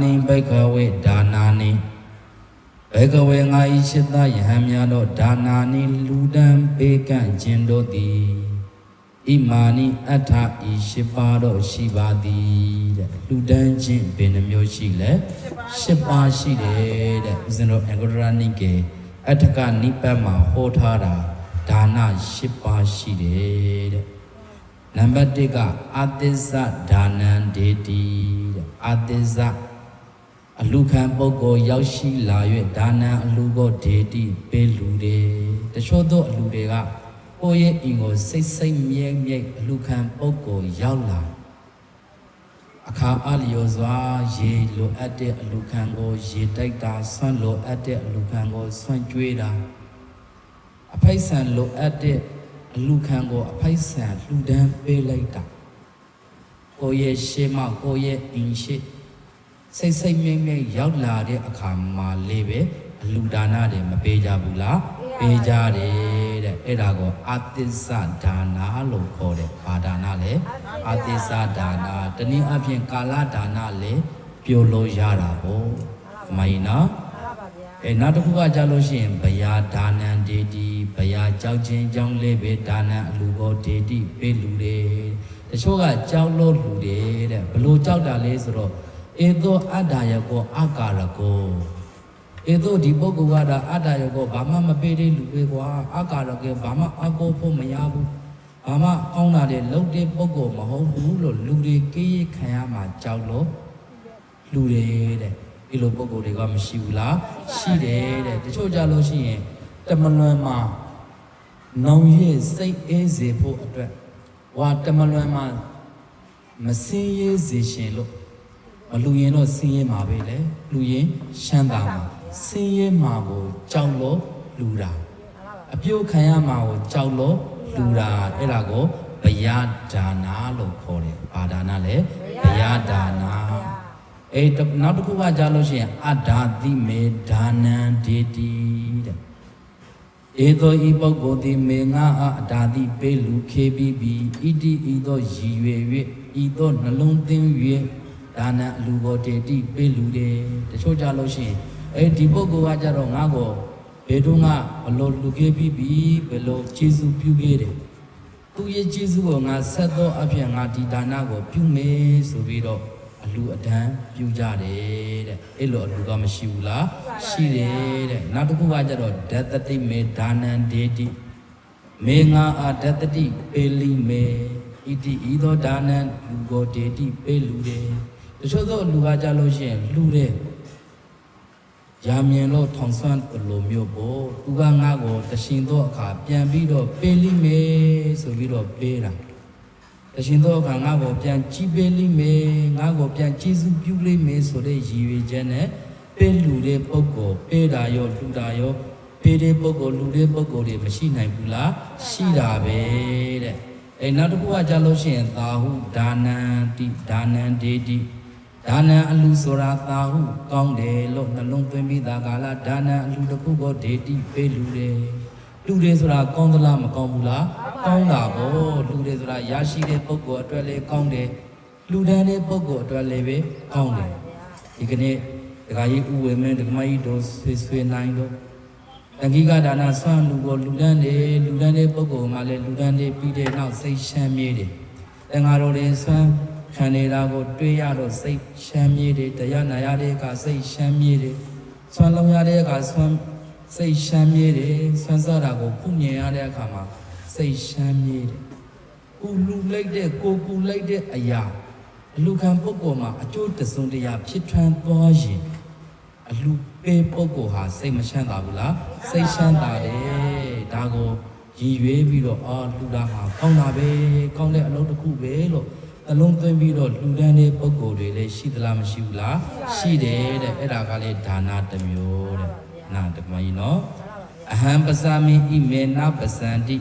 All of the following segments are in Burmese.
နိဘိကဝေဒါနာနိဘေကဝေငါဤရှိသယဟံများသောဒါနာနိလူဒံပေကန့်ခြင်းတို့သည်ဣမာနိအထဤရှိပါတော့ရှိပါသည်တဲ့လူဒန်းခြင်းဘယ်နှမျိုးရှိလဲရှိပါရှိတယ်တဲ့ဦးဇင်းတို့အင်္ဂရနိကေအထကနိပတ်မှာဟောထားတာဒါနရှိပါရှိတယ်တဲ့နံပါတ်1ကအသစ္စာဒါနံဒေတိတဲ့အသစ္စာ အလူခံပုဂ္ဂိုလ်ရောက်ရှိလာ၍ဒါနံအလူကိုဒေတိပေးလူတယ်တချို့သောအလူတွေကကိုယ့်ရဲ့အင်ကိုစိတ်စိတ်မြဲမြဲအလူခံပုဂ္ဂိုလ်ရောက်လာအခါအလျော်စွာရေလိုအပ်တဲ့အလူခံကိုရေတိုက်တာဆွန့်လိုအပ်တဲ့အလူခံကိုဆွန့်ကြွေးတာအဖိုက်ဆန်လိုအပ်တဲ့အလူခံကိုအဖိုက်ဆန်လှူဒန်းပေးလိုက်တာကိုယ့်ရဲ့ရှေ့မှကိုယ့်ရဲ့အင်ရှိ စိတ်စိတ်မြိတ်မြိတ်ရောက်လာတဲ့အခါမှာလေးပဲအလူဒါနတွေမပေးကြဘူးလားပေးကြတယ်တဲ့အဲ့ဒါကိုအသစ္စာဒါနာလို့ခေါ်တယ်ဘာဒါနလဲအသစ္စာဒါနာတနည်းအားဖြင့်ကာလဒါနလည်းပြောလို့ရတာပေါ့အမိုင်းနော်အဲနောက်တစ်ခုကကြာလို့ရှိရင်ဗျာဒါနံဒေတိဗျာကြောက်ချင်းကြောင်းလေးပဲဒါနံအလူဘောဒေတိပေးလူတယ်တချို့ကကြောက်လို့လူတယ်တဲ့ဘလို့ကြောက်တာလဲဆိုတော့ ဧသောအတ္တယကောအကာရကောဧသောဒီပုဂ္ဂိုလ်ကတော့အတ္တယကောဘာမှမပေးသေးလူပဲကွာအကာရကေဘာမှအကောဖို့မရဘူးဘာမှအောင်းတာတဲ့လုံတဲ့ပုဂ္ဂိုလ်မဟုတ်ဘူးလို့လူတွေကေးရခံရမှာကြောက်လို့လူတယ်တဲ့ဒီလိုပုံကိုယ်တွေကမရှိဘူးလားရှိတယ်တဲ့တချို့ကြလို့ရှိရင်တမလွန်မှာနောင်ရဲ့စိတ်အေးစေဖို့အတွက်ဝါတမလွန်မှာမစင်းရေးစေရှင်လို့ မလူရင်တော့စင်းရဲမှာပဲလေလူရင်ရှမ်းသာမှာစင်းရဲမှာကိုကြောက်လို့လူတာအပြုတ်ခံရမှာကိုကြောက်လို့လူတာအဲ့ဒါကိုဗျာဒါနာလို့ခေါ်တယ်ဘာဒါနာလဲဗျာဒါနာအဲနောက်တစ်ခုကကြားလို့ရှိရင်အဒါတိမေဒါနံဒေတိတဲ့ဧသောဤပုဂ္ဂိုလ်သည်မေငါအားအဒါတိပေးလူခေပြီးပြီဣတိဤသောရည်ရွယ်၍ဤသောနှလုံးသွင်း၍ ဒါနံအလူဘောဒေတိပေးလူတယ်တချို့ကြလို့ရှိရင်အဲဒီပုဂ္ဂိုလ်ကကြတော့ငါကိုဘယ်တော့မှဘလို့လူခေပြီးပြီဘယ်လိုကျေးဇူးပြုခဲ့တယ်သူရဲ့ကျေးဇူးကိုငါဆက်သောအဖြစ်ငါဒီဒါနကိုပြုမယ်ဆိုပြီးတော့အလူအတန်းပြုကြတယ်တဲ့အဲ့လိုအလူကမရှိဘူးလားရှိတယ်တဲ့နောက်တစ်ခုကကြတော့ဒတတိမေဒါနံဒေတိမေငါအာဒတတိပေလိမေဣတိဤသောဒါနံလူကိုဒေတိပေလူတယ် တချို့သောလူကကြလို့ရှိရင်လူတယ်ရာမြင်လို့ထောင်ဆွမ်းလိုမျိုးပေါ့သူကငါ့ကိုတရှင်သောအခါပြန်ပြီးတော့ပေလိမေဆိုပြီးတော့ပေးတာတရှင်သောအခါငါ့ကိုပြန်ကြည်ပေးလိမ့်မယ်ငါ့ကိုပြန်ကျေးဇူးပြုလိမ့်မယ်ဆိုတဲ့ရည်ရွယ်ချက်နဲ့ပေးလူတဲ့ပုဂ္ဂိုလ်ပေးတာရောလူတာရောပေးတဲ့ပုဂ္ဂိုလ်လူတဲ့ပုဂ္ဂိုလ်တွေမရှိနိုင်ဘူးလားရှိတာပဲတဲ့အဲနောက်တစ်ခုကကြားလို့ရှိရင်သာဟုဒါနံတိဒါနံဒေတိ ဒါနံအလူဆိုတာသာဟုကောင်းတယ်လို့နှလုံးသွင်းပြီးသားကာလဒါနံအလူတစ်ခုကိုဒေတိပေးလူတယ်လူတယ်ဆိုတာကောင်းသလားမကောင်းဘူးလားကောင်းတာပေါ့လူတွေဆိုတာရရှိတဲ့ပုဂ္ဂိုလ်အတွက်လည်းကောင်းတယ်လူတန်းတဲ့ပုဂ္ဂိုလ်အတွက်လည်းပဲကောင်းတယ်ဒီကနေ့ဒကာကြီးဥဝေမင်းဒကမကြီးတို့ဆွေဆွေနိုင်တို့တဂိကဒါနဆွမ်းလူကိုလူတန်းတယ်လူတန်းတဲ့ပုဂ္ဂိုလ်မှလည်းလူတန်းတဲ့ပြီးတဲ့နောက်စိတ်ရှမ်းမြေးတယ်တန်ဃာတော်တွေဆွမ်း ခံနေတာကိုတွေးရတော့စိတ်ရှမ်းမြေးတယ်တရားနာရတဲ့အခါစိတ်ရှမ်းမြေးတယ်ဆွမ်းလုံးရတဲ့အခါဆွမ်းစိတ်ရှမ်းမြေးတယ်ဆွမ်းစားတာကိုခုမြင်ရတဲ့အခါမှာစိတ်ရှမ်းမြေးတယ်။ကိုလူလိုက်တဲ့ကိုကူလိုက်တဲ့အရာအလူခံပုဂ္ဂိုလ်မှာအကျိုးတစုံတရာဖြစ်ထွန်းသွားရင်အလူပေးပုဂ္ဂိုလ်ဟာစိတ်မချမ်းသာဘူးလားစိတ်ချမ်းသာတယ်ဒါကိုရည်ရွယ်ပြီးတော့အာလူတာဟာကောင်းတာပဲကောင်းတဲ့အလုပ်တစ်ခုပဲလို့ အလုံးသွင်းပြီးတော့လူတန်းတဲ့ပုဂ္ဂိုလ်တွေလည်းရှိသလားမရှိဘူးလားရှိတယ်တဲ့အဲ့ဒါကလည်းဒါနတစ်မျိုးတဲ့နာတမကြီးနော်အဟံပဇာမိဣမေနပဇန္တိ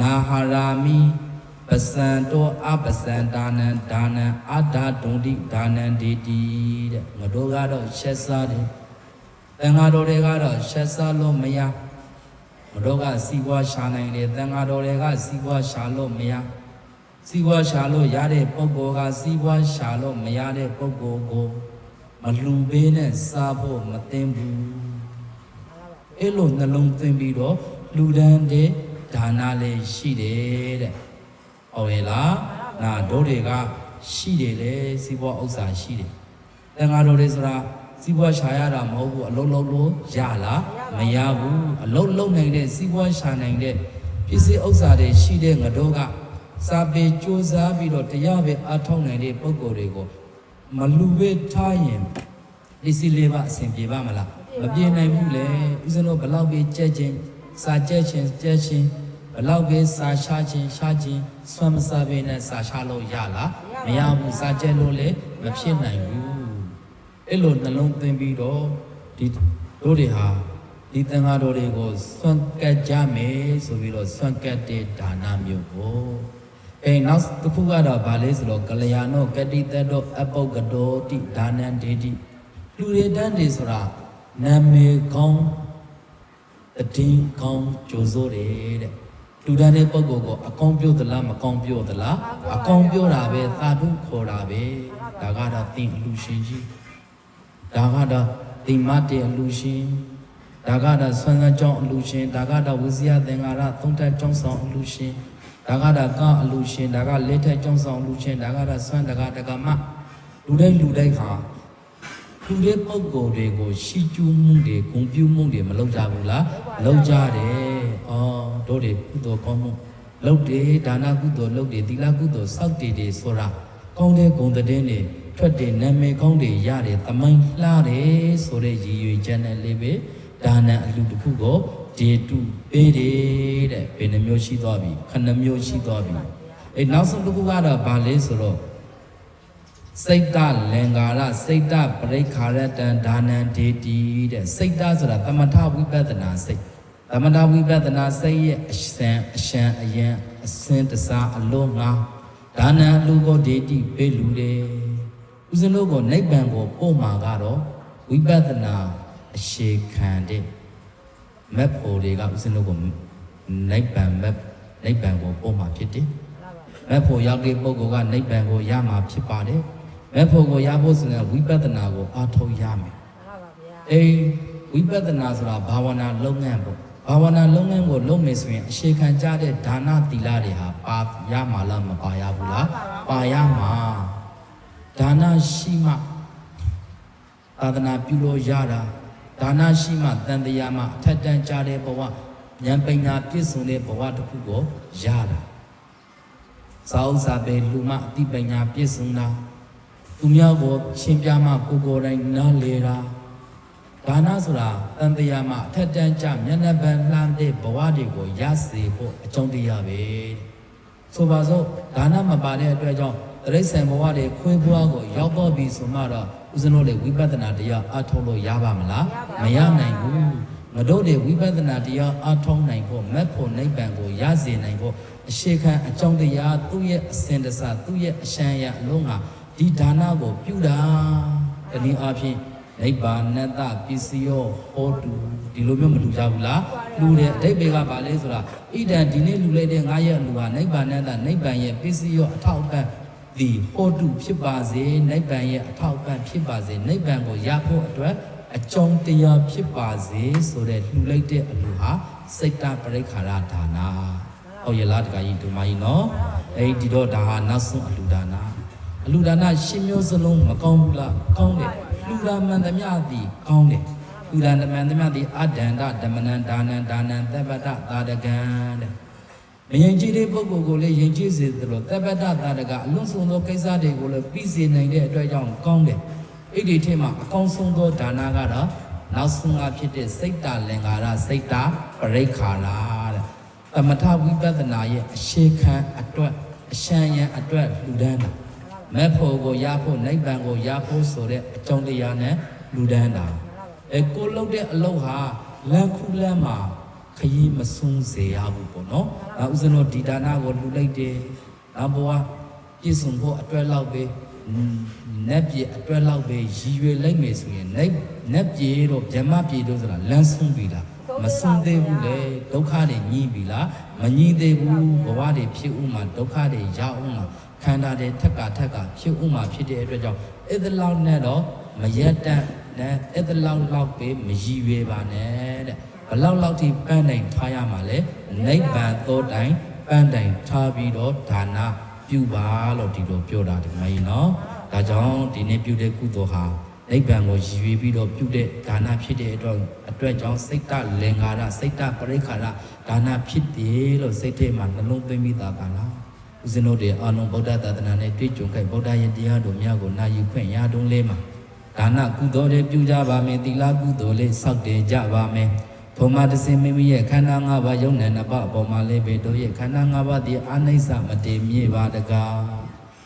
နာဟာရာမိပဇံတောအပဇံဒါနံဒါနံအတ္တဒုံတိဒါနံဒေတိတဲ့ငါတို့ကတော့ရှက်စားတယ်တန်ဃာတော်တွေကတော့ရှက်စားလို့မရငါတို့ကစီးပွားရှာနိုင်တယ်တန်ဃာတော်တွေကစီးပွားရှာလို့မရ စီးပွားရှာလို့ရတဲ့ပုဂ္ဂိုလ်ကစီးပွားရှာလို့မရတဲ့ပုဂ္ဂိုလ်ကိုမလူပေးနဲ့စားဖို့မသိဘူးအဲ့လိုနှလုံးသွင်းပြီးတော့လူဒန်းတဲ့ဒါနလည်းရှိတယ်တဲ့ဟုတ်ရဲ့လားနာတို့တွေကရှိတယ်လေစီးပွားဥစ္စာရှိတယ်တန်ဃာတော်တွေဆိုတာစီးပွားရှာရတာမဟုတ်ဘူးအလုံးလုံးလို့ရလားမရဘူးအလုံးလုံးနိုင်တဲ့စီးပွားရှာနိုင်တဲ့ပစ္စည်းဥစ္စာတွေရှိတဲ့ငါတို့က စာပေစူးစမ်းပြီးတော့တရားပဲအထောက်နိုင်တဲ့ပုံကိုယ်တွေကိုမလူပဲထားရင်ဒီစီလေးပါအဆင်ပြေပါမလားမပြေနိုင်ဘူးလေဦးဇင်းတို့ဘလောက်ပဲကြက်ချင်းစာကြက်ချင်းကြက်ချင်းဘလောက်ပဲစာရှာချင်းရှာချင်းဆွမ်းမစားဘဲနဲ့စာရှာလို့ရလားမရဘူးစာကြက်လို့လည်းမဖြစ်နိုင်ဘူးအဲ့လိုနှလုံးသွင်းပြီးတော့ဒီတို့တွေဟာဒီသံဃာတော်တွေကိုဆွမ်းကပ်ကြမယ်ဆိုပြီးတော့ဆွမ်းကပ်တဲ့ဒါနမျိုးကို အဲနောက်တစ်ခုကတော့ဗာလဲဆိုတော့ကလျာဏောကတိတတောအပုဂ္ဂတောတိဒါနံဒေတိလူတွေတန်းတွေဆိုတာနာမည်ကောင်းတည်င်းကောင်းကြိုးစိုးတယ်တဲ့လူတန်းတဲ့ပုဂ္ဂိုလ်ကိုအကောင်းပြောသလားမကောင်းပြောသလားအကောင်းပြောတာပဲသာဓုခေါ်တာပဲဒါကတော့သင်အလူရှင်ကြီးဒါကတော့တိမတ်တဲ့အလူရှင်ဒါကတော့ဆွမ်းစမ်းကြောင်းအလူရှင်ဒါကတော့ဝိဇ္ဇာသင်္ကာရသုံးထက်ကြောင်းဆောင်အလူရှင် ဒါကတော့ကောင်းအလူရှင်ဒါကလေးထက်ကြောင်းဆောင်အလူရှင်ဒါကတော့ဆွမ်းတကတကမလူတိုင်းလူတိုင်းဟာလူတွေပုံကိုယ်တွေကိုရှိကျူးမှုတွေဂုံပြူးမှုတွေမလုပ်ကြဘူးလားလုပ်ကြတယ်။အော်တို့တွေကုသိုလ်ကောင်းမှုလုပ်တယ်ဒါနကုသိုလ်လုပ်တယ်သီလကုသိုလ်စောင့်တည်တယ်ဆိုတာကောင်းတဲ့ဂုဏ်သတင်းတွေထွက်တယ်နာမည်ကောင်းတွေရတယ်တမိုင်းလှတယ်ဆိုတဲ့ရည်ရွယ်ချက်နဲ့လေးပဲဒါနအလူတစ်ခုကို ဒေတုပေးတယ်တဲ့ဘယ်နှမျိုးရှိသွားပြီခဏမျိုးရှိသွားပြီအဲနောက်ဆုံးတစ်ခုကတော့ဗာလဲဆိုတော့စိတ်တလင်္ကာရစိတ်တပရိခါရတံဒါနံဒေတိတဲ့စိတ်တဆိုတာသမထဝိပဿနာစိတ်သမထဝိပဿနာစိတ်ရဲ့အစံအရှံအယံအစင်တစားအလုံးငါဒါနံလူကိုဒေတိပေးလူတယ်ဦးဇင်းတို့ကိုနိဗ္ဗာန်ကိုပို့မှာကတော့ဝိပဿနာအရှိခံတဲ့ မက်ဖို့တွေကဦးဇင်းတို့ကိုနိဗ္ဗာန်မက်နိဗ္ဗာန်ကိုပို့မှာဖြစ်တယ်မက်ဖို့ရောက်တဲ့ပုဂ္ဂိုလ်ကနိဗ္ဗာန်ကိုရမှာဖြစ်ပါတယ်မက်ဖို့ကိုရဖို့ဆိုရင်ဝိပဿနာကိုအားထုတ်ရမယ်အေးဝိပဿနာဆိုတာဘာဝနာလုပ်ငန်းပေါ့ဘာဝနာလုပ်ငန်းကိုလုပ်မယ်ဆိုရင်အရှိခံကြတဲ့ဒါနသီလတွေဟာပါရမှာလားမပါရဘူးလားပါရမှာဒါနရှိမှသာသနာပြုလို့ရတာ ဒါနရှိမှတန်တရားမှအထက်တန်းကြတဲ့ဘဝဉာဏ်ပညာပြည့်စုံတဲ့ဘဝတစ်ခုကိုရတာသာဥစားပဲလူမအတိပညာပြည့်စုံတာသူများကိုရှင်းပြမှကိုယ်ကိုယ်တိုင်နားလေတာဒါနဆိုတာတန်တရားမှအထက်တန်းကြမျက်နှာပန်လှမ်းတဲ့ဘဝတွေကိုရစေဖို့အကြောင်းတရားပဲတဲ့ဆိုပါစို့ဒါနမပါတဲ့အတွက်ကြောင့်တရိษံဘဝတွေခွေးဘဝကိုရောက်တော့ပြီဆိုမှတော့ ဦးဇင်းတို့တွေဝိပဿနာတရားအထောက်လို့ရပါမလားမရနိုင်ဘူးငါတို့တွေဝိပဿနာတရားအထောက်နိုင်ဖို့မက်ဖို့နိဗ္ဗာန်ကိုရစေနိုင်ဖို့အရှိခံအကြောင်းတရားသူ့ရဲ့အစဉ်တစသူ့ရဲ့အရှံရအလုံးကဒီဒါနကိုပြုတာတနည်းအားဖြင့်နိဗ္ဗာန်တပစ္စည်းယောဟောတုဒီလိုမျိုးမလူကြဘူးလားလူတယ်အတိတ်ဘေကပါလဲဆိုတာဣဒံဒီနေ့လူလိုက်တဲ့ငါရဲ့အလူဟာနိဗ္ဗာန်တနိဗ္ဗာန်ရဲ့ပစ္စည်းယောအထောက်အပံ့ ဒီဟောတုဖြစ်ပါစေနိဗ္ဗာန်ရဲ့အထောက်အပံ့ဖြစ်ပါစေနိဗ္ဗာန်ကိုရဖို့အတွက်အကြောင်းတရားဖြစ်ပါစေဆိုတဲ့လှူလိုက်တဲ့အလူဟာစိတ်တပရိခါရဒါနာဟုတ်ရဲ့လားတခါကြီးဒီမကြီးနော်အဲ့ဒီတော့ဒါဟာနောက်ဆုံးအလူဒါနာအလူဒါနရှင်မျိုးစလုံးမကောင်းဘူးလားကောင်းတယ်လူဒါမှန်သမျှသည်ကောင်းတယ်လူဒါမှန်သမျှသည်အဒန္တဓမ္မနံဒါနံဒါနံသဗ္ဗတသာဒကံတဲ့ မယင်ကြည်တဲ့ပုဂ္ဂိုလ်ကိုလည်းယင်ကြည်စေသလိုသဗ္ဗတသာဒကအလွန်ဆုံးသောကိစ္စတွေကိုလည်းပြီးစေနိုင်တဲ့အတွက်ကြောင့်ကောင်းတယ်အဲ့ဒီထဲမှာအကောင်းဆုံးသောဒါနကတော့နောက်ဆုံးအဖြစ်တဲ့စိတ်တလင်္ကာရစိတ်တပရိခါရတဲ့သမထဝိပဿနာရဲ့အရှိခံအတွက်အရှံရန်အတွက်လူဒန်းတာမက်ဖို့ကိုရဖို့နိဗ္ဗာန်ကိုရဖို့ဆိုတဲ့အကြောင်းတရားနဲ့လူဒန်းတာအဲကိုလုပ်တဲ့အလုပ်ဟာလမ်းခုလမ်းမှာ ခရီးမဆုံးစေရဘူးပေါ့နော်။ဒါဥစဉ်တော့ဒီဒါနကိုလူလိုက်တယ်။ဒါဘဝပြည့်စုံဖို့အတွက်လောက်ပဲနက်ပြေအတွက်လောက်ပဲရည်ရွယ်လိုက်မယ်ဆိုရင်နက်နက်ပြေတော့ဗြဟ္မပြေတော့ဆိုတာလမ်းဆုံးပြီလားမဆုံးသေးဘူးလေဒုက္ခတွေညှိပြီလားမညှိသေးဘူးဘဝတွေဖြစ်ဥမှာဒုက္ခတွေရောက်ဥမှာခန္ဓာတွေထက်ကထက်ကဖြစ်ဥမှာဖြစ်တဲ့အတွက်ကြောင့်အဲ့ဒါလောက်နဲ့တော့မမရက်တတ်နဲ့အဲ့ဒါလောက်လောက်ပဲမရည်ရွယ်ပါနဲ့တဲ့ ဘလောက်လောက်ထိပန်းတိုင်ထားရမှာလဲနိဗ္ဗာန်သောတိုင်ပန်းတိုင်ထားပြီးတော့ဒါနပြုပါလို့ဒီလိုပြောတာဒီမကြီးနော်ဒါကြောင့်ဒီနေ့ပြုတဲ့ကုသိုလ်ဟာနိဗ္ဗာန်ကိုရည်ရွယ်ပြီးတော့ပြုတဲ့ဒါနဖြစ်တဲ့အတွက်အတွက်ကြောင့်စိတ်တလင်္ကာရစိတ်တပရိခါရဒါနဖြစ်တယ်လို့စိတ်ထဲမှာနှလုံးသွင်းပြီးသားပါလားဦးဇင်းတို့တွေအာလုံးဗုဒ္ဓသာသနာနဲ့တွေ့ကြုံခဲ့ဗုဒ္ဓရဲ့တရားတော်များကိုနာယူခွင့်ရတုံးလေးမှာဒါနကုသိုလ်တွေပြုကြပါမယ်သီလကုသိုလ်လေးစောင့်တည်ကြပါမယ် ဘုံမတစင်မိမိရဲ့ခန္ဓာ၅ပါးယုံနဲ့နှစ်ပါးအပေါ်မှာလေးပဲတို့ရဲ့ခန္ဓာ၅ပါးဒီအာနိစ္စမတည်မြေပါတကား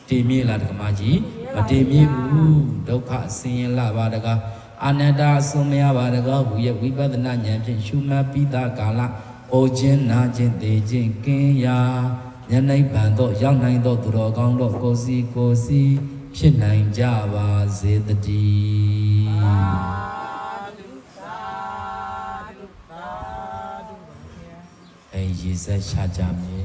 တည်မြေလားတက္ကမကြီးမတည်မြေဘူးဒုက္ခဆင်းရဲလာပါတကားအာနန္ဒအဆုံးမရပါတကားဟူရဲ့ဝိပဿနာဉာဏ်ဖြင့်ရှုမှတ်ပြီးသားကာလအိုခြင်းနာခြင်းသိခြင်းကင်းရာဉာဏ်နိဗ္ဗာန်သို့ရောက်နိုင်သောသူတော်ကောင်းတို့ကိုယ်စီကိုယ်စီဖြစ်နိုင်ကြပါစေတည်း ရေဆက်ချကြမယ်